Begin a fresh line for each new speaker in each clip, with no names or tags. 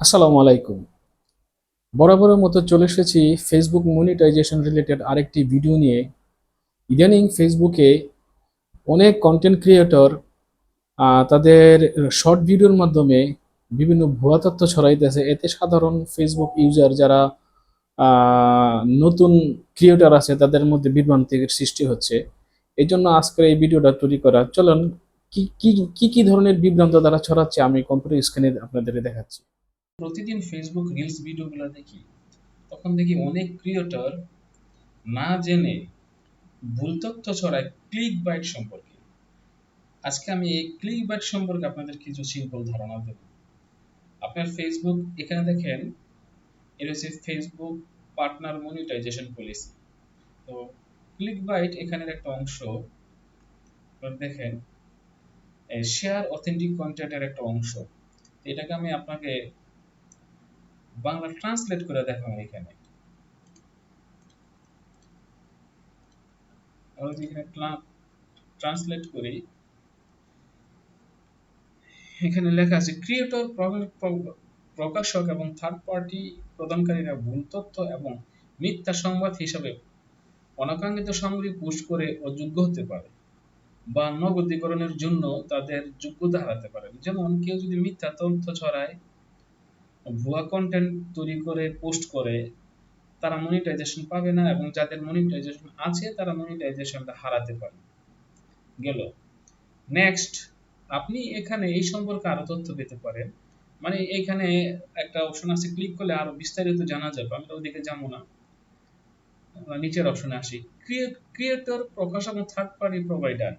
আসসালামু আলাইকুম। বরাবরের মতো চলে এসেছি ফেসবুক মনিটাইজেশন রিলেটেড আরেকটি ভিডিও নিয়ে। ইদানিং ফেসবুকে অনেক কন্টেন্ট ক্রিয়েটর তাদের শর্ট ভিডিওর মাধ্যমে বিভিন্ন ভুয়া তথ্য ছড়াইতেছে। এতে সাধারণ ফেসবুক ইউজার যারা নতুন ক্রিয়েটর আছে, তাদের মধ্যে বিভ্রান্তির সৃষ্টি হচ্ছে। এই জন্য আজকের এই ভিডিওটা তৈরি করা। চলুন, কি কি কি কি ধরনের বিভ্রান্ত দ্বারা ছড়াচ্ছে আমি কম্পিউটার স্ক্রিনে আপনাদের দেখাচ্ছি।
প্রতিদিন ফেসবুক রিলস ভিডিওগুলো দেখি, তখন দেখি অনেক ক্রিয়েটর না জেনে ভুল তথ্য ছড়ায় ক্লিক বাইট সম্পর্কে। আজকে আমি এই ক্লিক বাইট সম্পর্কে আপনাদের কিছু সিম্পল ধারণা দেব। আপনার ফেসবুক এখানে দেখেন এটা হচ্ছে ফেসবুক পার্টনার মনিটাইজেশন পলিসি তো ক্লিক বাইট এখানের একটা অংশ দেখেন শেয়ার অথেন্টিক কন্টেন্টের একটা অংশ। এটাকে আমি আপনাকে বাংলা ট্রান্সলেট করে দেখাবো এখানে। এখানে ট্রান্সলেট করি, এখানে লেখা আছে ক্রিয়েটর প্রকাশক এবং থার্ড পার্টি প্রদানকারীরা ভুল তথ্য এবং মিথ্যা সংবাদ হিসাবে অনাকাঙ্ক্ষিত সামগ্রী পোস্ট করে অযোগ্য হতে পারে বা নগদীকরণের জন্য তাদের যোগ্যতা হারাতে পারে। যেমন কেউ যদি মিথ্যা তথ্য ছড়ায় ভুয়া কন্টেন্ট তৈরি করে পোস্ট করে, তারা মনিটাইজেশন পাবে না এবং যাদের মনিটাইজেশন আছে, তারা মনিটাইজেশনটা হারাতে পারে। গেল। নেক্সট আপনি এখানে এই সম্পর্কে আরও তথ্য পেতে পারেন। মানে এখানে একটা অপশন আছে ক্লিক করলে আরও বিস্তারিত জানা যাবে আমরা ওদিকে যাব না। নিচের অপশনে আসি। ক্রিয়েটর প্রকাশক এবং থার্ড পার্টি প্রোভাইডার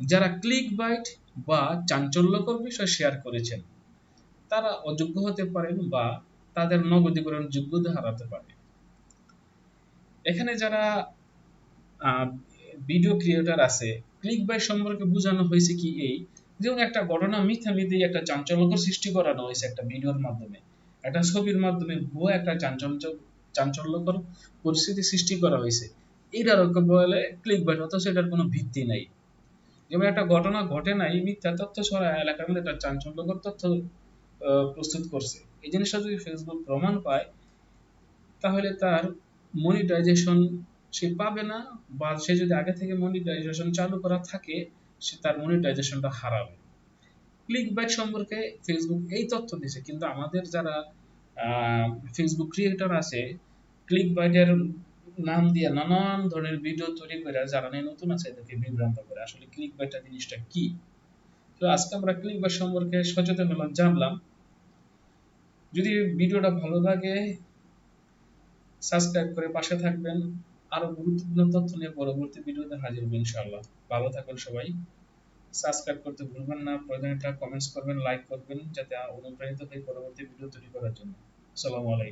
যারা ক্লিক বাইট বা চাঞ্চল্যকর বিষয় শেয়ার করেছেন তারা অযোগ্য হতে পারেন বা তাদের নগদীকরণ যোগ্যতা হারাতে পারে। এখানে যারা ভিডিও ক্রিয়েটর আছে ক্লিক বাই সম্পর্কে বোঝানো হয়েছে কি এই, যেমন একটা ঘটনা মিথ্যা মিথ্যে একটা চাঞ্চল্যকর সৃষ্টি করানো হয়েছে একটা ভিডিওর মাধ্যমে। একটা ছবির মাধ্যমে ভুয়া একটা চাঞ্চল্য, চাঞ্চল্যকর পরিস্থিতি সৃষ্টি করা হয়েছে। এটার বলে ক্লিক বাইট অথচ এটার কোনো ভিত্তি নাই। যেমন একটা ঘটনা ঘটে নাই, মিথ্যা তথ্য ছড়া এলাকার মধ্যে একটা চাঞ্চল্যকর তথ্য প্রস্তুত করছে। এই জিনিসটা যদি ফেসবুক প্রমাণ পায়, তাহলে তার মনিটাইজেশন সে পাবে না বা সে যদি আগে থেকে মনিটাইজেশন চালু করা থাকে, সে তার মনিটাইজেশনটা হারাবে। ক্লিক ব্যাক সম্পর্কে ফেসবুক এই তথ্য দিছে, কিন্তু আমাদের যারা ফেসবুক ক্রিয়েটর আছে ক্লিক বাইটের নাম দিয়ে নানান ধরনের ভিডিও তৈরি করে, যারা নতুন আছে, এদেরকে বিভ্রান্ত করে। আসলে ক্লিক বাইটটা জিনিসটা কি? তো আজকে আমরা ক্লিক বাইট সম্পর্কে সচেতন হলাম, জানলাম। যদি ভিডিওটা ভালো লাগে সাবস্ক্রাইব করে পাশে থাকবেন। আরও গুরুত্বপূর্ণ তথ্য নিয়ে পরবর্তী ভিডিওতে হাজির হব ইনশাআল্লাহ। ভালো থাকবেন সবাই। সাবস্ক্রাইব করতে ভুলবেন না। প্রয়োজনে কমেন্টস করবেন লাইক করবেন, যাতে অনুপ্রাণিত হয়ে পরবর্তী ভিডিও তৈরি করার জন্য। আসসালামু আলাইকুম।